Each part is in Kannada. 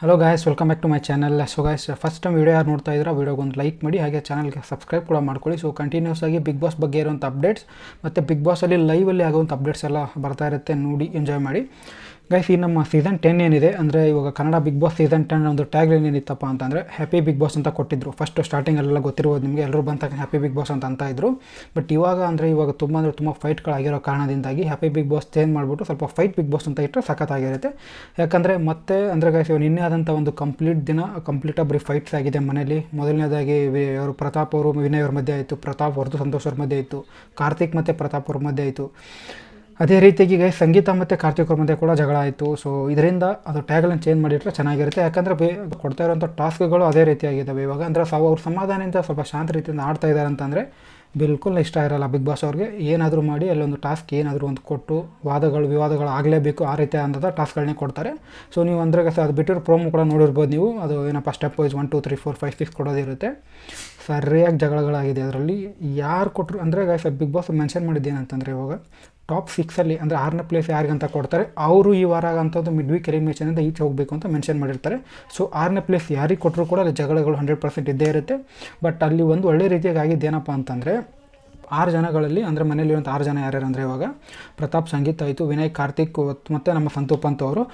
Hello guys welcome back to my channel so guys first time video ಯಾರು ನೋಡ್ತಾ ಇದ್ದೀರಾ ವೀಡಿಯೋಗೆ ಒಂದು ಲೈಕ್ ಮಾಡಿ, ಹಾಗೆ ಚಾನಲ್ಗೆ ಸಬ್ಸ್ಕ್ರೈಬ್ ಕೂಡ ಮಾಡ್ಕೊಳ್ಳಿ. ಸೊ ಕಂಟಿನ್ಯೂಸ್ ಆಗಿ ಬಿಗ್ ಬಾಸ್ ಬಗ್ಗೆ ಇರುವಂಥ ಅಪ್ಡೇಟ್ಸ್ ಮತ್ತು ಬಿಗ್ ಬಾಸಲ್ಲಿ ಲೈವಲ್ಲಿ ಆಗುವಂಥ ಅಪ್ಡೇಟ್ಸ್ ಎಲ್ಲ ಬರ್ತಾ ಇರುತ್ತೆ, ನೋಡಿ ಎಂಜಾಯ್ ಮಾಡಿ. ಗೈಸ್ ಈ ನಮ್ಮ ಸೀಸನ್ ಟೆನ್ ಏನಿದೆ, ಅಂದರೆ ಇವಾಗ Kannada Bigg Boss season ten ಒಂದು ಟ್ಯಾಗ್ ಲೈನ್ ಏನಿತ್ತಪ್ಪ ಅಂತಂದರೆ ಹ್ಯಾಪಿ ಬಿಗ್ ಬಾಸ್ ಅಂತ ಕೊಟ್ಟಿದ್ರು. ಫಸ್ಟ್ ಸ್ಟಾರ್ಟಿಂಗಲ್ಲೆಲ್ಲ ಗೊತ್ತಿರ್ಬೋದು ನಿಮಗೆ ಎಲ್ಲರೂ ಬಂದಾಗ ಹ್ಯಾಪಿ ಬಿಗ್ ಬಾಸ್ ಅಂತ ಅಂತ ಇದ್ರು. ಬಟ್ ಇವಾಗ ಅಂದರೆ ಇವಾಗ ತುಂಬ ಅಂದರೆ ತುಂಬ ಫೈಟ್ಗಳಾಗಿರೋ ಕಾರಣದಿಂದಾಗಿ ಹ್ಯಾಪಿ ಬಿಗ್ ಬಾಸ್ ಚೇಂಜ್ ಮಾಡಿಬಿಟ್ಟು ಸ್ವಲ್ಪ ಫೈಟ್ ಬಿಗ್ ಬಾಸ್ ಅಂತ ಇಟ್ಟರೆ ಸಖತ್ತಾಗಿರುತ್ತೆ. ಯಾಕಂದರೆ ಮತ್ತೆ ಅಂದರೆ ಗೈಸ್ ಇವಾಗ ನಿನ್ನೆ ಆದಂಥ ಒಂದು ಕಂಪ್ಲೀಟ್ ದಿನ ಕಂಪ್ಲೀಟ್ ಬರೀ ಫೈಟ್ಸ್ ಆಗಿದೆ ಮನೇಲಿ ಮೊದಲನೇದಾಗಿ ಅವರು ಪ್ರತಾಪ್ ಅವರು ವಿನಯ್ ಅವ್ರ ಮಧ್ಯೆ ಆಯಿತು, ಪ್ರತಾಪ್ ಅವ್ರದ್ದು ಸಂತೋಷ್ ಅವ್ರ ಮಧ್ಯೆ ಆಯಿತು, ಕಾರ್ತಿಕ್ ಮತ್ತು ಪ್ರತಾಪ್ ಅವ್ರ ಮಧ್ಯೆ ಆಯಿತು. ಅದೇ ರೀತಿಯಾಗಿ ಈಗ ಸಂಗೀತ ಮತ್ತು ಕಾರ್ತಿಕ್ ಮಧ್ಯೆ ಕೂಡ ಜಗಳ ಆಯಿತು. ಸೊ ಇದರಿಂದ ಅದು ಟ್ಯಾಗ್ಲನ್ನು ಚೇಂಜ್ ಮಾಡಿಟ್ರೆ ಚೆನ್ನಾಗಿರುತ್ತೆ. ಯಾಕಂದರೆ ಬೇ, ಕೊಡ್ತಾ ಇರೋಂಥ ಟಾಸ್ಕ್ಗಳು ಅದೇ ರೀತಿಯಾಗಿದ್ದಾವೆ. ಇವಾಗ ಅಂದರೆ ಸಾವು ಅವ್ರ ಸಮಾಧಾನದಿಂದ ಸ್ವಲ್ಪ ಶಾಂತ ರೀತಿಯಿಂದ ಆಡ್ತಾ ಇದ್ದಾರೆ ಅಂತಂದರೆ ಬಿಲ್ಕುಲ್ ಇಷ್ಟ ಇರಲ್ಲ ಬಿಗ್ ಬಾಸ್ ಅವ್ರಿಗೆ. ಏನಾದರೂ ಮಾಡಿ ಅಲ್ಲೊಂದು ಟಾಸ್ಕ್ ಏನಾದರೂ ಒಂದು ಕೊಟ್ಟು ವಾದಗಳು ವಿವಾದಗಳು ಆಗಲೇಬೇಕು ಆ ರೀತಿ ಅಂದದ ಟಾಸ್ಕ್ಗಳನ್ನೇ ಕೊಡ್ತಾರೆ. ಸೊ ನೀವು ಅಂದ್ರೆ ಸರ್ ಅದು ಬಿಟ್ಟಿರೋ ಪ್ರೋಮೋ ಕೂಡ ನೋಡಿರ್ಬೋದು ನೀವು. ಅದು ಏನಪ್ಪ step wise one two three four five six ಕೊಡೋದಿರುತ್ತೆ. ಸರಿಯಾಗಿ ಜಗಳಗಳಾಗಿದೆ ಅದರಲ್ಲಿ. ಯಾರು ಕೊಟ್ಟರು ಅಂದರೆ ಗಾಯ್ಸ್ ಬಿಗ್ ಬಾಸ್ ಮೆನ್ಷನ್ ಮಾಡಿದ್ದು ಏನಂತಂದರೆ ಇವಾಗ ಟಾಪ್ ಸಿಕ್ಸಲ್ಲಿ ಅಂದರೆ ಆರನೇ ಪ್ಲೇಸ್ ಯಾರಿಗಂತ ಕೊಡ್ತಾರೆ. ಅವರು ಈ ವಾರ ಅಂತಂದು ಮಿಡ್ ವೀಕ್ ಎಲಿಮಿನೇಷನಿಂದ ಈಚೆ ಹೋಗಬೇಕು ಅಂತ ಮೆನ್ಷನ್ ಮಾಡಿರ್ತಾರೆ. ಸೊ ಆರನೇ ಪ್ಲೇಸ್ ಯಾರಿಗೆ ಕೊಟ್ಟರು ಕೂಡ ಅಲ್ಲಿ ಜಗಳಗಳು ಹಂಡ್ರೆಡ್ ಪರ್ಸೆಂಟ್ ಇದ್ದೇ ಇರುತ್ತೆ. ಬಟ್ ಅಲ್ಲಿ ಒಂದು ಒಳ್ಳೆ ರೀತಿಯಾಗಿ ಆಗಿದ್ದೇನಪ್ಪ ಅಂತಂದರೆ ಆರು ಜನಗಳಲ್ಲಿ, ಅಂದರೆ ಮನೇಲಿರುವಂಥ ಆರು ಜನ ಯಾರ್ಯಾರು ಅಂದರೆ ಇವಾಗ, ಪ್ರತಾಪ್ ಸಂಗೀತ್ ಆಯಿತು, ವಿನಯ್ ಕಾರ್ತಿಕ್ ಮತ್ತು ನಮ್ಮ ಸಂತು ಪಂತ್ ಅವರು.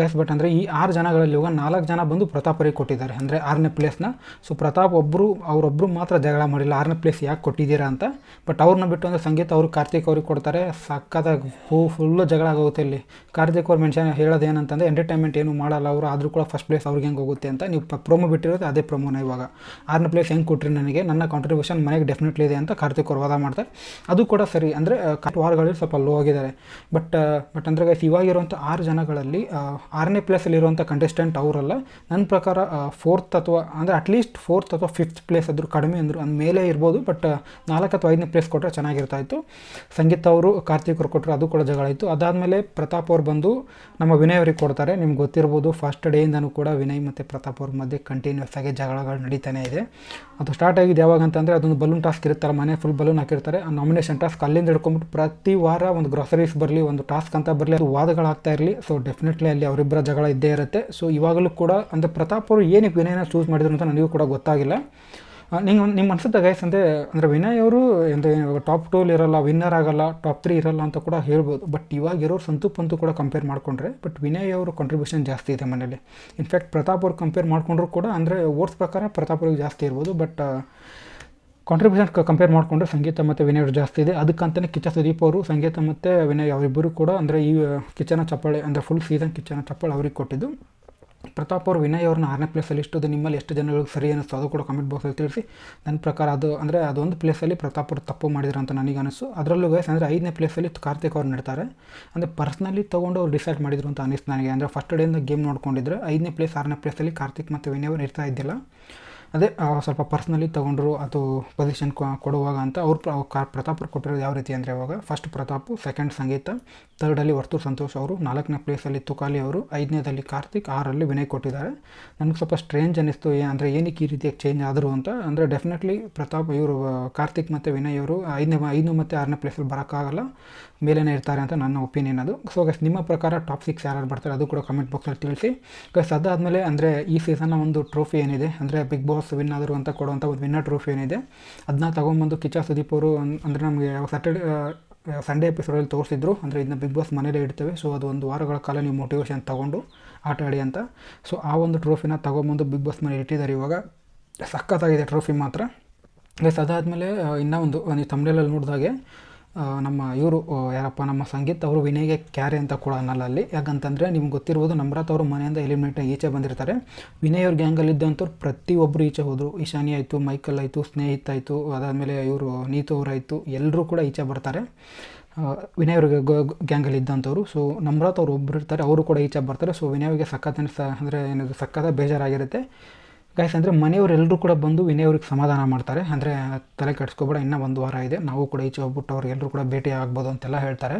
ಗೈಸ್, ಬಟ್ ಅಂದರೆ ಈ ಆರು ಜನಗಳಲ್ಲಿ ಇವಾಗ ನಾಲ್ಕು ಜನ ಬಂದು ಪ್ರತಾಪರಿಗೆ ಕೊಟ್ಟಿದ್ದಾರೆ. ಅಂದರೆ ಆರನೇ ಪ್ಲೇಸ್ನ ಸೊ ಪ್ರತಾಪ್ ಒಬ್ಬರು ಅವರೊಬ್ಬರು ಮಾತ್ರ ಜಗಳ ಮಾಡಿಲ್ಲ. ಆರನೇ ಪ್ಲೇಸ್ ಯಾಕೆ ಕೊಟ್ಟಿದ್ದೀರಾ ಅಂತ. ಬಟ್ ಅವ್ರನ್ನ ಬಿಟ್ಟು ಅಂದರೆ ಸಂಗೀತ ಅವರು, ಕಾರ್ತಿಕ್ ಅವ್ರಿಗೆ ಕೊಡ್ತಾರೆ. ಸಕ್ಕತ್ತಾಗಿ ಹೂ ಫುಲ್ಲು ಜಗಳ ಆಗುತ್ತೆ ಇಲ್ಲಿ. ಕಾರ್ತಿಕ್ ಅವ್ರು ಮೆನ್ಷನ್ ಹೇಳೋದೇನಂತಂದರೆ ಎಂಟರ್ಟೈನ್ಮೆಂಟ್ ಏನು ಮಾಡಲ್ಲ ಅವರು, ಆದರೂ ಕೂಡ ಫಸ್ಟ್ ಪ್ಲೇಸ್ ಅವ್ರಿಗೆ ಹೆಂಗೆ ಹೋಗುತ್ತೆ ಅಂತ. ನೀವು ಪ್ರೊಮೋ ಬಿಟ್ಟಿರೋದು ಅದೇ ಪ್ರೊಮೋನ ಇವಾಗ. ಆರನೇ ಪ್ಲೇಸ್ ಹೆಂಗೆ ಕೊಟ್ಟಿರಿ ನನಗೆ? ನನ್ನ ಕಾಂಟ್ರಿಬ್ಯೂಷನ್ ಮನೆಗೆ ಡೆಫಿನೆಟ್ಲಿ ಇದೆ ಅಂತ ಕಾರ್ತಿಕ್ ಅವ್ರು ವಾದ ಮಾಡ್ತಾರೆ. ಅದು ಕೂಡ ಸರಿ, ಅಂದರೆ ವಾರಗಳಲ್ಲಿ ಸ್ವಲ್ಪ ಲೋ ಆಗಿದ್ದಾರೆ. ಬಟ್ ಬಟ್ ಅಂದರೆ ಗೈಸ್ ಇವಾಗಿರುವಂಥ ಆರು ಜನಗಳಲ್ಲಿ ಆರನೇ ಪ್ಲೇಸಲ್ಲಿರುವಂಥ ಕಂಟೆಸ್ಟೆಂಟ್ ಅವರಲ್ಲ, ನನ್ನ ಪ್ರಕಾರ ಫೋರ್ತ್ ಅಥವಾ, ಅಂದರೆ ಅಟ್ಲೀಸ್ಟ್ ಫೋರ್ತ್ ಅಥವಾ ಫಿಫ್ತ್ ಪ್ಲೇಸ್ ಆದರೂ ಕಡಿಮೆ ಅಂದರು, ಅಂದ ಮೇಲೆ ಇರ್ಬೋದು ಬಟ್ ನಾಲ್ಕು ಅಥವಾ ಐದನೇ ಪ್ಲೇಸ್ ಕೊಟ್ಟರೆ ಚೆನ್ನಾಗಿರ್ತಾ ಇತ್ತು. ಸಂಗೀತ ಅವರು, ಕಾರ್ತಿಕ್ ಅವ್ರು ಕೊಟ್ಟರು ಅದು ಕೂಡ ಜಗಳ ಆಯಿತು. ಅದಾದಮೇಲೆ ಪ್ರತಾಪ್ ಅವ್ರು ಬಂದು ನಮ್ಮ ವಿನಯ್ ಅವ್ರಿಗೆ ಕೊಡ್ತಾರೆ. ನಿಮ್ಗೆ ಗೊತ್ತಿರ್ಬೋದು ಫಸ್ಟ್ ಡೇಯಿಂದನೂ ಕೂಡ ವಿನಯ್ ಮತ್ತು ಪ್ರತಾಪ್ ಅವ್ರ ಮಧ್ಯೆ ಕಂಟಿನ್ಯೂಸ್ ಆಗಿ ಜಗಳಗಳು ನಡೀತಾನೆ ಇದೆ. ಅದು ಸ್ಟಾರ್ಟ್ ಆಗಿದ್ದು ಯಾವಾಗ ಅಂತಂದರೆ, ಅದೊಂದು ಬಲೂನ್ ಟಾಸ್ಕ್ ಇರುತ್ತಲ್ಲ ಮನೆ ಫುಲ್ ಬಲೂನ್ ಹಾಕಿರ್ತಾರೆ. ಆ ನಾಮಿನೇಷನ್ ಟಾಸ್ಕ್ ಅಲ್ಲಿಂದ ಹಿಡ್ಕೊಂಬಿಟ್ಟು ಪ್ರತಿ ವಾರ ಒಂದು ಗ್ರಾಸರೀಸ್ ಬರಲಿ, ಒಂದು ಟಾಸ್ಕ್ ಅಂತ ಬರಲಿ, ಅದು ವಾದಗಳಾಗ್ತಾ ಇರಲಿ. ಸೊ ಡೆಫಿನೆಟ್ಲಿ ಅಲ್ಲಿ ಅವರಿಬ್ಬರ ಜಗಳ ಇದ್ದೇ ಇರುತ್ತೆ. ಸೊ ಇವಾಗಲೂ ಕೂಡ ಅಂದರೆ ಪ್ರತಾಪ್ ಅವರು ಏನಕ್ಕೆ ವಿನಯನ ಚೂಸ್ ಮಾಡಿದ್ರು ಅಂತ ನನಗೂ ಕೂಡ ಗೊತ್ತಾಗಿಲ್ಲ. ನಿಂಗೆ ನಿಮ್ಮ ಅನ್ಸುತ್ತೆ ಗೈಸ್ ಅಂದರೆ ಅಂದರೆ ವಿನಯ್ ಅವರು ಅಂದರೆ ಟಾಪ್ ಟೂಲ್ ಇರಲ್ಲ ವಿನ್ನರ್ ಆಗಲ್ಲ ಟಾಪ್ ತ್ರೀ ಇರಲ್ಲ ಅಂತ ಕೂಡ ಹೇಳ್ಬೋದು. ಬಟ್ ಇವಾಗ ಇರೋರು ಸಂತು ಪಂತು ಕೂಡ ಕಂಪೇರ್ ಮಾಡಿಕೊಂಡ್ರೆ ಬಟ್ ವಿನಯ್ ಅವರು ಕಾಂಟ್ರಿಬ್ಯೂಷನ್ ಜಾಸ್ತಿ ಇದೆ ಮನೇಲಿ ಇನ್ಫ್ಯಾಕ್ಟ್ ಪ್ರತಾಪ್ ಅವ್ರು ಕಂಪೇರ್ ಮಾಡಿಕೊಂಡ್ರು ಕೂಡ ಅಂದರೆ ಓಟ್ಸ್ ಪ್ರಕಾರ ಪ್ರತಾಪ್ ಅವ್ರಿಗೆ ಜಾಸ್ತಿ ಇರ್ಬೋದು. ಬಟ್ ಕಾಂಟ್ರಿಬ್ಯೂಷನ್ ಕಂಪೇರ್ ಮಾಡಿಕೊಂಡ್ರೆ ಸಂಗೀತ ಮತ್ತು ವಿನಯ್ ಅವ್ರು ಜಾಸ್ತಿ ಇದೆ. ಅದಕ್ಕಂತಲೇ ಕಿಚ್ಚ ಸುದೀಪ್ ಅವರು, ಸಂಗೀತ ಮತ್ತು ವಿನಯ್ ಅವರಿಬ್ಬರು ಕೂಡ ಅಂದರೆ ಈ ಕಿಚನ ಚಪ್ಪಾಳೆ ಅಂದರೆ ಫುಲ್ ಸೀಸನ್ ಕಿಚನ ಚಪ್ಪಾಳೆ ಅವ್ರಿಗೆ ಕೊಟ್ಟಿದ್ದು. ಪ್ರತಾಪ್ ಅವರು ವಿನಯ್ ಅವ್ರನ್ನ ಆರನೇ ಪ್ಲೇಸಲ್ಲಿ ಇಷ್ಟೋದು ನಿಮ್ಮಲ್ಲಿ ಎಷ್ಟು ಜನಗಳಿಗೆ ಸರಿ ಅನ್ನಿಸ್ತು ಅದು ಕೂಡ ಕಮೆಂಟ್ ಬಾಕ್ಸಲ್ಲಿ ತಿಳಿಸಿ. ನನ್ನ ಪ್ರಕಾರ ಅದು ಅಂದರೆ ಅದೊಂದು ಪ್ಲೇಸಲ್ಲಿ ಪ್ರತಾಪ್ ಅವರು ತಪ್ಪು ಮಾಡಿದ್ರು ಅಂತ ನನಗೆ ಅನಿಸ್ತು. ಅದರಲ್ಲೂ ವಯಸ್ಸು ಅಂದರೆ ಐದನೇ ಪ್ಲೇಸಲ್ಲಿ ಕಾರ್ತಿಕ್ ಅವ್ರು ನಡೀತಾರೆ ಅಂದರೆ ಪರ್ಸ್ನಲಿ ತೊಗೊಂಡು ಅವ್ರು ಡಿಸೈಡ್ ಮಾಡಿದ್ರು ಅಂತ ಅನಿಸ್ತು ನನಗೆ. ಅಂದರೆ ಫಸ್ಟ್ ಡೇಯಿಂದ ಗೇಮ್ ನೋಡ್ಕೊಂಡಿದ್ರೆ ಐದನೇ ಪ್ಲೇಸ್ ಆರನೇ ಪ್ಲೇಸಲ್ಲಿ ಕಾರ್ತಿಕ್ ಮತ್ತು ವಿನಯ್ ಅವರು ಇರ್ತಾ ಇದ್ದಿಲ್ಲ. ಅದೇ ಸ್ವಲ್ಪ ಪರ್ಸ್ನಲಿ ತೊಗೊಂಡ್ರು ಅದು ಪೊಸಿಷನ್ ಕೊಡುವಾಗ ಅಂತ ಅವ್ರು ಪ್ರ- ಕಾ, ಪ್ರತಾಪ್ ಕೊಟ್ಟಿರೋದು ಯಾವ ರೀತಿ ಅಂದರೆ ಇವಾಗ ಫಸ್ಟ್ ಪ್ರತಾಪ್ ಸೆಕೆಂಡ್ ಸಂಗೀತ ಥರ್ಡಲ್ಲಿ ವರ್ತೂರ್ ಸಂತೋಷ್ ಅವರು, ನಾಲ್ಕನೇ ಪ್ಲೇಸಲ್ಲಿ ತುಕಾಲಿ ಅವರು, ಐದನೇದಲ್ಲಿ ಕಾರ್ತಿಕ್ ಆರಲ್ಲಿ ವಿನಯ್ ಕೊಟ್ಟಿದ್ದಾರೆ. ನನಗೆ ಸ್ವಲ್ಪ ಸ್ಟ್ರೇಂಜ್ ಅನ್ನಿಸ್ತು, ಏ, ಅಂದರೆ ಏನಕ್ಕೆ ಈ ರೀತಿಯಾಗಿ ಚೇಂಜ್ ಆದರು ಅಂತ, ಅಂದರೆ ಡೆಫಿನೆಟ್ಲಿ ಪ್ರತಾಪ್ ಇವರು ಕಾರ್ತಿಕ್ ಮತ್ತು ವಿನಯ್ ಅವರು ಐದನೇ ಐದು ಮತ್ತು ಆರನೇ ಪ್ಲೇಸಲ್ಲಿ ಬರೋಕ್ಕಾಗಲ್ಲ. ಮೇಲೇನೇ ಇರ್ತಾರೆ ಅಂತ ನನ್ನ ಒಪಿನಿಯನ್ ಅದು. ಸೊ ಗಸ್ ನಿಮ್ಮ ಪ್ರಕಾರ ಟಾಪ್ ಸಿಕ್ಸ್ ಯಾರು ಬರ್ತಾರೆ ಅದು ಕೂಡ ಕಮೆಂಟ್ ಬಾಕ್ಸಲ್ಲಿ ತಿಳಿಸಿ. ಗಸ್ ಅದಾದಮೇಲೆ ಅಂದರೆ ಈ ಸೀಸನ್ನ ಒಂದು ಟ್ರೋಫಿ ಏನಿದೆ? ಅಂದರೆ ಬಿಗ್ ಬಾಸ್ ವಿನ್ ಆದರು ಅಂತ ಕೊಡುವಂಥ ಒಂದು ವಿನ್ನರ್ ಟ್ರೋಫಿ ಏನಿದೆ? ಅದನ್ನ ತೊಗೊಂಬಂದು ಕಿಚ್ಚ ಸುದೀಪ್ ಅವರು ಅಂದರೆ ನಮಗೆ ಸ್ಯಾಟರ್ಡೆ ಸಂಡೇ ಎಪಿಸೋಡಲ್ಲಿ ತೋರಿಸಿದ್ರು. ಅಂದರೆ ಇದನ್ನ ಬಿಗ್ ಬಾಸ್ ಮನೇಲೇ ಇಡ್ತೇವೆ. ಸೊ ಅದು ಒಂದು ವಾರಗಳ ಕಾಲ ನೀವು ಮೋಟಿವೇಶನ್ ತೊಗೊಂಡು ಆಟ ಆಡಿ ಅಂತ. ಸೊ ಆ ಒಂದು ಟ್ರೋಫಿನ ತೊಗೊಂಬಂದು ಬಿಗ್ ಬಾಸ್ ಮನೇಲಿ ಇಟ್ಟಿದ್ದಾರೆ ಇವಾಗ. ಸಖತ್ತಾಗಿದೆ ಟ್ರೋಫಿ ಮಾತ್ರ. ಗೈಸ್ ಅದಾದಮೇಲೆ ಇನ್ನೂ ಒಂದು ನೀವು ತಮಿಳಲ್ಲಿ ನೋಡಿದಾಗೆ ನಮ್ಮ ಇವರು ಯಾರಪ್ಪ, ನಮ್ಮ ಸಂಗೀತ್ ಅವರು ವಿನಯ್ಗೆ ಕ್ಯಾರೆ ಅಂತ ಕೂಡ ಅನ್ನಲ್ಲ ಅಲ್ಲಿ. ಯಾಕಂತಂದರೆ ನಿಮ್ಗೆ ಗೊತ್ತಿರ್ಬೋದು ನಮ್ರತ್ ಅವರು ಮನೆಯಿಂದ ಎಲಿಮಿನೇಟ್ ಈಚೆ ಬಂದಿರ್ತಾರೆ. ವಿನಯ್ ಅವ್ರ ಗ್ಯಾಂಗಲ್ಲಿ ಇದ್ದಂಥವ್ರು ಪ್ರತಿಯೊಬ್ಬರು ಈಚೆ ಹೋದರು. ಈಶಾನಿ ಆಯಿತು, ಮೈಕಲ್ ಆಯಿತು, ಸ್ನೇಹಿತ್ ಆಯಿತು, ಅದಾದಮೇಲೆ ಇವರು ನೀತು ಅವರಾಯಿತು ಎಲ್ಲರೂ ಕೂಡ ಈಚೆ ಬರ್ತಾರೆ. ವಿನಯ್ ಅವ್ರಿಗೆ ಗ್ಯಾಂಗಲ್ಲಿ ಇದ್ದಂಥವ್ರು ಸೊ ನಮ್ರತ್ ಅವ್ರು ಒಬ್ಬರು ಇರ್ತಾರೆ, ಅವರು ಕೂಡ ಈಚೆ ಬರ್ತಾರೆ. ಸೊ ವಿನಯ್ ಅವ್ರಿಗೆ ಸಖತ್ ಅಂದರೆ ಏನದು ಸಖತ್ತ ಬೇಜಾರಾಗಿರುತ್ತೆ. ಗೈಸ್ ಅಂದರೆ ಮನೆಯವರೆಲ್ಲರೂ ಕೂಡ ಬಂದು ವಿನಯ್ ಅವ್ರಿಗೆ ಸಮಾಧಾನ ಮಾಡ್ತಾರೆ. ಅಂದರೆ ತಲೆ ಕೆಡಿಸ್ಕೊಬೇಡ, ಇನ್ನೂ ಒಂದು ವಾರ ಇದೆ. ನಾವು ಕೂಡ ಈಚೆ ಹೋಗ್ಬಿಟ್ಟು ಅವ್ರು ಎಲ್ಲರೂ ಕೂಡ ಭೇಟಿ ಆಗ್ಬೋದು ಅಂತೆಲ್ಲ ಹೇಳ್ತಾರೆ.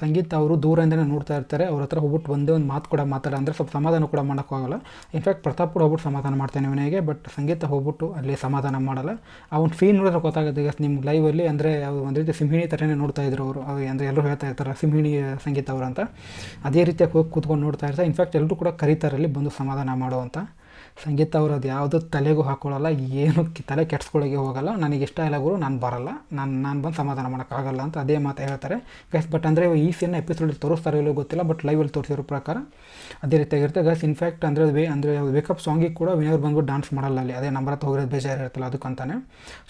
ಸಂಗೀತ ಅವರು ದೂರದಿಂದಲೇ ನೋಡ್ತಾ ಇರ್ತಾರೆ. ಅವ್ರ ಹತ್ರ ಹೋಗ್ಬಿಟ್ಟು ಒಂದೇ ಒಂದು ಮಾತು ಕೂಡ ಮಾತಾಡ, ಅಂದರೆ ಸ್ವಲ್ಪ ಸಮಾಧಾನ ಕೂಡ ಮಾಡೋಕ್ಕಾಗಲ್ಲ ಇನ್ಫ್ಯಾಕ್ಟ್ ಪ್ರತಾಪ್ ಕೂಡ ಹೋಗ್ಬಿಟ್ಟು ಸಮಾಧಾನ ಮಾಡ್ತಾನೆ ವಿನಯ್ಗೆ ಬಟ್ ಸಂಗೀತ ಹೋಗ್ಬಿಟ್ಟು ಅಲ್ಲಿ ಸಮಾಧಾನ ಮಾಡಲ್ಲ. ಅವ್ನು ಫೀಲ್ ನೋಡಿದ್ರೆ ಗೊತ್ತಾಗುತ್ತೆ ಈಗ ನಿಮ್ಮ ಲೈವಲ್ಲಿ ಅಂದರೆ ಅವ್ರು ಒಂದು ರೀತಿ ಸಿಂಹಿಣಿ ಥರನೇ ನೋಡ್ತಾ ಇದ್ರು ಅವರು. ಅಂದರೆ ಎಲ್ಲರೂ ಹೇಳ್ತಾ ಇರ್ತಾರೆ, ಸಿಂಹಿಣಿ ಸಂಗೀತ ಅವರು ಅಂತ. ಅದೇ ರೀತಿಯಾಗಿ ಹೋಗಿ ಕೂತ್ಕೊಂಡು ನೋಡ್ತಾ ಇರ್ತಾರೆ. ಇನ್ಫ್ಯಾಕ್ಟ್ ಎಲ್ಲರೂ ಕೂಡ ಕರೀತಾರಲ್ಲಿ ಬಂದು ಸಮಾಧಾನ ಮಾಡೋ ಅಂತ. ಸಂಗೀತ ಅವರು ಅದು ಯಾವುದು ತಲೆಗೂ ಹಾಕ್ಕೊಳ್ಳಲ್ಲ ಏನು ತಲೆ ಕೆಡ್ಸ್ಕೊಳ್ಳೋಕೆ ಹೋಗಲ್ಲ. ನನಗೆ ಇಷ್ಟ ಇಲ್ಲ ಗುರು, ನಾನು ಬರಲ್ಲ. ನಾನು ನಾನು ಬಂದು ಸಮಾಧಾನ ಮಾಡೋಕ್ಕಾಗಲ್ಲ ಅಂತ ಅದೇ ಮಾತು ಹೇಳ್ತಾರೆ. ಗೈಸ್ ಬಟ್ ಅಂದರೆ ಈ ಸೀನ್ ಎಪಿಸೋಡಲ್ಲಿ ತೋರಿಸ್ತಾರೋ ಇಲ್ಲೋ ಗೊತ್ತಿಲ್ಲ ಬಟ್ ಲೈವಲ್ಲಿ ತೋರಿಸಿರೋ ಪ್ರಕಾರ ಅದೇ ರೀತಿಯಾಗಿರುತ್ತೆ ಗೈಸ್ ಇನ್ಫ್ಯಾಕ್ಟ್ ಅಂದರೆ ವೇ, ಅಂದರೆ ವೇಕಪ್ ಸಾಂಗಿಗೆ ಕೂಡ ವಿನಯವ್ರು ಬಂದ್ಬಿಟ್ಟು ಡಾನ್ಸ್ ಮಾಡಲ್ಲ ಅಲ್ಲಿ. ಅದೇ ನಂಬರ್ ಹೋಗಿರೋದು ಬೇಜಾರು ಇರುತ್ತಲ್ಲ ಅದಕ್ಕಂತಾನೆ.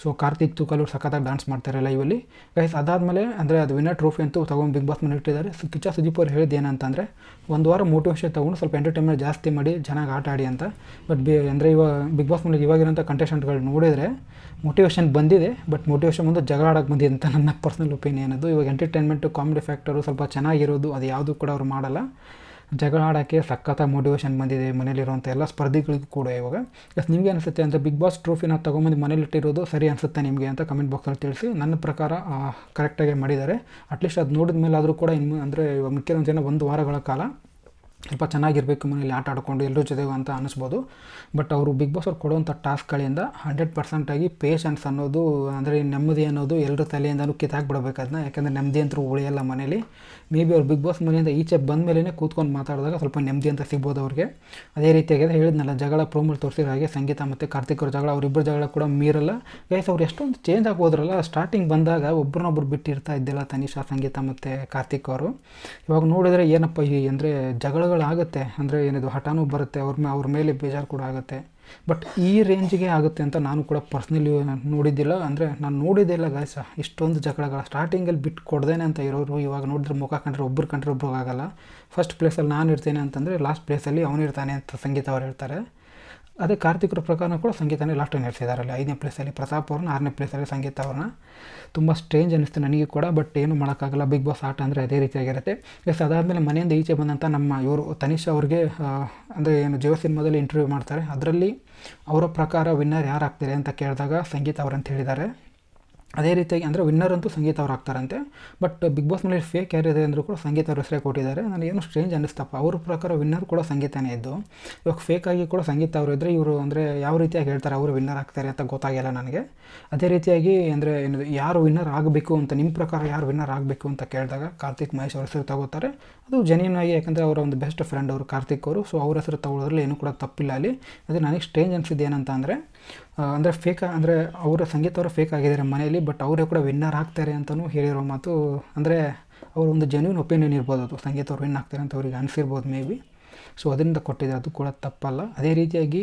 ಸೊ ಕಾರ್ತಿಕ್ ತೂಕಲ್ ಸಖತ್ತಾಗಿ ಡಾನ್ಸ್ ಮಾಡ್ತಾರೆ ಲೈವಲ್ಲಿ ಗೈಸ್ ಅದಾದಮೇಲೆ ಅಂದರೆ ಅದು ವಿನರ್ ಟ್ರೋಫಿ ಅಂತೂ ತೊಗೊಂಡು ಬಿಗ್ ಬಾಸ್ ಮನೆ ಇಟ್ಟಿದ್ದಾರೆ. ಸೊ ಕಿಚ್ಚ ಸುದೀಪ್ ಅವ್ರು ಹೇಳಿದ್ದು ಏನಂತಂದರೆ, ಒಂದು ವಾರ ಮೋಟಿವೇಶನ್ ತೊಗೊಂಡು ಸ್ವಲ್ಪ ಎಂಟರ್ಟೈನ್ಮೆಂಟ್ ಜಾಸ್ತಿ ಮಾಡಿ ಚೆನ್ನಾಗಿ ಆಟ ಆಡಿ ಅಂತ. ಬಟ್ ಬಿ ಅಂದರೆ ಇವಾಗ ಬಿಗ್ ಬಾಸ್ ಮೂಲಕ ಇವಾಗಿರೋಂಥ ಕಂಟೆಸ್ಟೆಂಟ್ಗಳು ನೋಡಿದರೆ ಮೋಟಿವೇಶನ್ ಬಂದಿದೆ ಬಟ್ ಮೋಟಿವೇಶನ್ ಬಂದು ಜಗಳ ಆಡೋಕ್ಕೆ ಬಂದಿದೆ ಅಂತ ನನ್ನ ಪರ್ಸ್ನಲ್ ಒಪಿನಿಯನ್ ಅದು ಇವಾಗ ಎಂಟರ್ಟೈನ್ಮೆಂಟು ಕಾಮಿಡಿ ಫ್ಯಾಕ್ಟರು ಸ್ವಲ್ಪ ಚೆನ್ನಾಗಿರೋದು, ಅದು ಯಾವುದು ಕೂಡ ಅವ್ರು ಮಾಡಲ್ಲ. ಜಗಳ ಆಡೋಕ್ಕೆ ಸಖತ್ತಾಗಿ ಮೋಟಿವೇಶನ್ ಬಂದಿದೆ ಮನೇಲಿರುವಂಥ ಎಲ್ಲ ಸ್ಪರ್ಧಿಗಳಿಗೂ ಕೂಡ ಇವಾಗ. ಎಸ್ ನಿಮಗೆ ಅನಿಸುತ್ತೆ ಅಂದರೆ ಬಿಗ್ ಬಾಸ್ ಟ್ರೋಫಿನ ತೊಗೊಂಬಂದು ಮನೇಲಿಟ್ಟಿರೋದು ಸರಿ ಅನಿಸುತ್ತೆ ನಿಮಗೆ ಅಂತ ಕಮೆಂಟ್ ಬಾಕ್ಸಲ್ಲಿ ತಿಳಿಸಿ. ನನ್ನ ಪ್ರಕಾರ ಕರೆಕ್ಟಾಗಿ ಮಾಡಿದ್ದಾರೆ. ಅಟ್ಲೀಸ್ಟ್ ಅದು ನೋಡಿದ ಮೇಲೆ ಆದರೂ ಕೂಡ ಇನ್ನು ಅಂದರೆ ಇವಾಗ ಮಿಕ್ಕಿರೋ ಜನ ಒಂದು ವಾರಗಳ ಕಾಲ ಸ್ವಲ್ಪ ಚೆನ್ನಾಗಿರಬೇಕು ಮನೇಲಿ ಆಟ ಆಡ್ಕೊಂಡು ಎಲ್ಲರ ಜೊತೆಗೂ ಅಂತ ಅನ್ನಿಸ್ಬೋದು. ಬಟ್ ಅವರು ಬಿಗ್ ಬಾಸ್ ಅವ್ರು ಕೊಡುವಂಥ ಟಾಸ್ಕ್ಗಳಿಂದ ಹಂಡ್ರೆಡ್ ಪರ್ಸೆಂಟಾಗಿ ಪೇಷನ್ಸ್ ಅನ್ನೋದು, ಅಂದರೆ ನೆಮ್ಮದಿ ಅನ್ನೋದು ಎಲ್ಲರ ತಲೆಯಿಂದನೂ ಕಿತ್ತಾಕ್ಬಿಡ್ಬೇಕು ಅದನ್ನ. ಯಾಕಂದರೆ ನೆಮ್ಮದಿ ಅಂತೂ ಉಳಿಯಲ್ಲ ಮನೇಲಿ ಮೇ ಬಿ ಅವ್ರು ಬಿಗ್ ಬಾಸ್ ಮನೆಯಿಂದ ಈಚೆ ಬಂದ ಮೇಲೇ ಕೂತ್ಕೊಂಡು ಮಾತಾಡಿದಾಗ ಸ್ವಲ್ಪ ನೆಮ್ಮದಿ ಅಂತ ಸಿಗ್ಬೋದು ಅವ್ರಿಗೆ. ಅದೇ ರೀತಿಯಾಗಿ ಹೇಳಿದ್ನಲ್ಲ, ಜಗಳ ಪ್ರೋಮಲ್ಲಿ ತೋರಿಸಿರೋ ಹಾಗೆ ಸಂಗೀತ ಮತ್ತು ಕಾರ್ತಿಕ್ ಅವ್ರ ಜಗಳ ಅವರಿಬ್ಬರ ಜಗಳ ಕೂಡ ಮೀರಲ್ಲ. ಗೈಸ್ ಅವ್ರು ಎಷ್ಟೊಂದು ಚೇಂಜ್ ಆಗೋದ್ರಲ್ಲ ಸ್ಟಾರ್ಟಿಂಗ್ ಬಂದಾಗ ಒಬ್ರನ್ನೊಬ್ರು ಬಿಟ್ಟಿರ್ತಾ ಇದ್ದಿಲ್ಲ ತನಿಷಾ, ಸಂಗೀತ ಮತ್ತು ಕಾರ್ತಿಕ್ ಅವರು. ಇವಾಗ ನೋಡಿದರೆ ಏನಪ್ಪ ಈ, ಅಂದರೆ ಜಗಳಗಳಾಗುತ್ತೆ ಅಂದರೆ ಏನಿದು, ಹಠನೂ ಬರುತ್ತೆ, ಅವ್ರ ಅವ್ರ ಮೇಲೆ ಬೇಜಾರು ಕೂಡ ಆಗುತ್ತೆ. ಬಟ್ ಈ ರೇಂಜ್ಗೆ ಆಗುತ್ತೆ ಅಂತ ನಾನು ಕೂಡ ಪರ್ಸ್ನಲಿ ನೋಡಿದ್ದಿಲ್ಲ. ಅಂದರೆ ನಾನು ನೋಡಿದ್ದಿಲ್ಲ ಗಾಯಸ ಇಷ್ಟೊಂದು ಜಗಳಗಳ. ಸ್ಟಾರ್ಟಿಂಗಲ್ಲಿ ಬಿಟ್ಟು ಕೊಡ್ದೇನೆ ಅಂತ ಇರೋರು ಇವಾಗ ನೋಡಿದ್ರೆ ಮುಖ ಕಂಡ್ರೆ ಒಬ್ಬರು ಕಂಡ್ರೆ ಒಬ್ಬರಿಗಾಗಲ್ಲ ಫಸ್ಟ್ ಪ್ಲೇಸಲ್ಲಿ ನಾನು ಇರ್ತೇನೆ ಅಂತಂದರೆ ಲಾಸ್ಟ್ ಪ್ಲೇಸಲ್ಲಿ ಅವನಿರ್ತಾನೆ ಅಂತ ಸಂಗೀತ ಅವ್ರು ಹೇಳ್ತಾರೆ. ಅದೇ ಕಾರ್ತಿಕರ ಪ್ರಕಾರ ಕೂಡ ಸಂಗೀತನೇ ಲಾಸ್ಟ್ ನಡೆಸಿದ್ದಾರೆ ಅಲ್ಲಿ? ಐದನೇ ಪ್ಲೇಸಲ್ಲಿ ಪ್ರತಾಪ್ ಅವ್ರನ್ನ, ಆರನೇ ಪ್ಲೇಸಲ್ಲಿ ಸಂಗೀತ ಅವ್ರನ್ನ. ತುಂಬ ಸ್ಟ್ರೇಂಜ್ ಅನ್ನಿಸ್ತು ನನಗೆ ಕೂಡ ಬಟ್ ಏನು ಮಾಡೋಕ್ಕಾಗಲ್ಲ. ಬಿಗ್ ಬಾಸ್ ಆಟ ಅಂದರೆ ಅದೇ ರೀತಿಯಾಗಿರುತ್ತೆ. ಎಸ್ ಅದಾದಮೇಲೆ ಮನೆಯಿಂದ ಈಚೆ ಬಂದಂಥ ನಮ್ಮ ಇವರು ತನಿಷ್ ಅವ್ರಿಗೆ ಅಂದರೆ ಏನು ಜಿಯೋ ಸಿನಿಮಾದಲ್ಲಿ ಇಂಟರ್ವ್ಯೂ ಮಾಡ್ತಾರೆ. ಅದರಲ್ಲಿ ಅವರ ಪ್ರಕಾರ ವಿನ್ನರ್ ಯಾರು ಆಗ್ತಾರೆ ಅಂತ ಕೇಳಿದಾಗ ಸಂಗೀತ ಅವರಂತ ಹೇಳಿದ್ದಾರೆ. ಅದೇ ರೀತಿಯಾಗಿ ಅಂದರೆ ವಿನ್ನರ್ ಅಂತೂ ಸಂಗೀತ ಅವ್ರು ಆಗ್ತಾರಂತೆ. ಬಟ್ ಬಿಗ್ ಬಾಸ್ ಮೇಲೆ ಫೇಕ್ ಯಾರಿದೆ ಅಂದರೂ ಕೂಡ ಸಂಗೀತ ಅವ್ರ ಹೆಸರೇ ಕೊಟ್ಟಿದ್ದಾರೆ. ನನಗೇನು ಸ್ಟ್ರೇಂಜ್ ಅನ್ನಿಸ್ತಪ್ಪ. ಅವ್ರ ಪ್ರಕಾರ ವಿನ್ನರ್ ಕೂಡ ಸಂಗೀತನೇ ಇದ್ದು. ಇವಾಗ ಫೇಕ್ ಆಗಿ ಕೂಡ ಸಂಗೀತ ಅವರು ಇದ್ದರೆ ಇವರು ಅಂದರೆ ಯಾವ ರೀತಿಯಾಗಿ ಹೇಳ್ತಾರೆ, ಅವರು ವಿನ್ನರ್ ಆಗ್ತಾರೆ ಅಂತ ಗೊತ್ತಾಗಿಲ್ಲ ನನಗೆ. ಅದೇ ರೀತಿಯಾಗಿ ಅಂದರೆ ಏನು, ಯಾರು ವಿನ್ನರ್ ಆಗಬೇಕು ಅಂತ ನಿಮ್ಮ ಪ್ರಕಾರ ಯಾರು ವಿನ್ನರ್ ಆಗಬೇಕು ಅಂತ ಕೇಳಿದಾಗ ಕಾರ್ತಿಕ್ ಮಹೇಶ್ ಅವ್ರ ಹೆಸರು ತಗೋತಾರೆ. ಅದು ಜೆನ್ಯೂನ್ ಆಗಿ ಯಾಕಂದರೆ ಅವರ ಒಂದು ಬೆಸ್ಟ್ ಫ್ರೆಂಡ್ ಅವರು ಕಾರ್ತಿಕ್ ಅವರು. ಸೊ ಅವ್ರ ಹೆಸರು ತಗೊಳ್ಳೋದ್ರಲ್ಲಿ ಏನು ಕೂಡ ತಪ್ಪಿಲ್ಲ ಅಲ್ಲಿ. ಅದೇ ನನಗೆ ಸ್ಟ್ರೇಂಜ್ ಅನಿಸಿದ್ದು ಏನಂತ ಅಂದರೆ ಅಂದರೆ ಫೇಕ್ ಅಂದರೆ ಅವರ ಸಂಗೀತ ಅವರು ಫೇಕ್ ಆಗಿದ್ದಾರೆ ಮನೆಯಲ್ಲಿ ಬಟ್ ಅವರೇ ಕೂಡ ವಿನ್ನರ್ ಆಗ್ತಾರೆ ಅಂತಲೂ ಹೇಳಿರೋ ಮಾತು, ಅಂದರೆ ಅವ್ರ ಒಂದು ಜೆನ್ಯೂನ್ ಒಪಿನಿಯನ್ ಇರ್ಬೋದು ಅದು. ಸಂಗೀತ ಅವ್ರು ವಿನ್ ಆಗ್ತಾರೆ ಅಂತ ಅವ್ರಿಗೆ ಅನಿಸಿರ್ಬೋದು ಮೇ ಬಿ ಸೊ ಅದರಿಂದ ಕೊಟ್ಟಿದ್ದಾರೆ. ಅದು ಕೂಡ ತಪ್ಪಲ್ಲ. ಅದೇ ರೀತಿಯಾಗಿ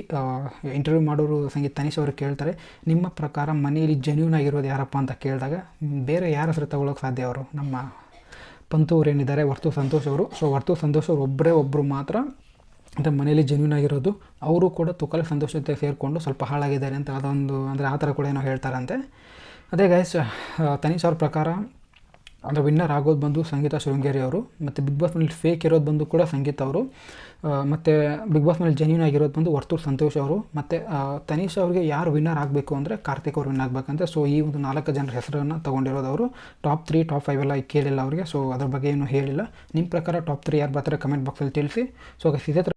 ಇಂಟರ್ವ್ಯೂ ಮಾಡೋರು ಸಂಗೀತ ತನಿಷ್ ಅವರು ಕೇಳ್ತಾರೆ, ನಿಮ್ಮ ಪ್ರಕಾರ ಮನೆಯಲ್ಲಿ ಜೆನ್ಯೂನ್ ಆಗಿರೋದು ಯಾರಪ್ಪ ಅಂತ ಕೇಳಿದಾಗ, ಬೇರೆ ಯಾರ ಹೆಸರು ತಗೊಳ್ಳೋಕೆ ಸಾಧ್ಯ ಅವರು? ನಮ್ಮ ಪಂತು ಅವ್ರು ಏನಿದ್ದಾರೆ ವರ್ತು ಸಂತೋಷ್ ಅವರು. ಸೊ ವರ್ತು ಸಂತೋಷ್ ಅವರು ಒಬ್ಬರೇ ಒಬ್ಬರು ಮಾತ್ರ ಅಂದರೆ ಮನೆಯಲ್ಲಿ ಜೆನ್ಯೂನ್ ಆಗಿರೋದು, ಅವರು ಕೂಡ ತುಕಲ್ ಸಂತೋಷ ಜೊತೆ ಸೇರಿಕೊಂಡು ಸ್ವಲ್ಪ ಹಾಳಾಗಿದ್ದಾರೆ ಅಂತ ಅದೊಂದು ಅಂದರೆ ಆ ಥರ ಕೂಡ ಏನೋ ಹೇಳ್ತಾರಂತೆ. ಅದೇ ಗೈಸ್ ತನೀಶ್ ಅವ್ರ ಪ್ರಕಾರ, ಅಂದರೆ ವಿನ್ನರ್ ಆಗೋದು ಬಂದು ಸಂಗೀತ ಶೃಂಗೇರಿ ಅವರು, ಮತ್ತು ಬಿಗ್ ಬಾಸ್ ಮೇಲೆ ಫೇಕ್ ಇರೋದು ಬಂದು ಕೂಡ ಸಂಗೀತ ಅವರು ಮತ್ತು ಬಿಗ್ ಬಾಸ್ ಮೇಲೆ ಜೆನ್ಯೂನ್ ಆಗಿರೋದು ಬಂದು ವರ್ತೂರ್ ಸಂತೋಷ್ ಅವರು, ಮತ್ತು ತನೀಶ್ ಅವರಿಗೆ ಯಾರು ವಿನ್ನರ್ ಆಗಬೇಕು ಅಂದರೆ ಕಾರ್ತಿಕ್ ಅವರು ವಿನ್ ಆಗಬೇಕಂತೆ. ಸೊ ಈ ಒಂದು ನಾಲ್ಕು ಜನರ ಹೆಸರನ್ನು ತೊಗೊಂಡಿರೋದು ಅವರು. ಟಾಪ್ ತ್ರೀ ಟಾಪ್ ಫೈವ್ ಎಲ್ಲ ಕೇಳಿಲ್ಲ ಅವರಿಗೆ ಸೊ ಅದ್ರ ಬಗ್ಗೆ ಏನು ಹೇಳಿಲ್ಲ. ನಿಮ್ಮ ಪ್ರಕಾರ ಟಾಪ್ ತ್ರೀ ಯಾರು ಬರ್ತಾರೆ? ಕಮೆಂಟ್ ಬಾಕ್ಸಲ್ಲಿ ತಿಳಿಸಿ. ಸೊ ಇದೇ ಥರ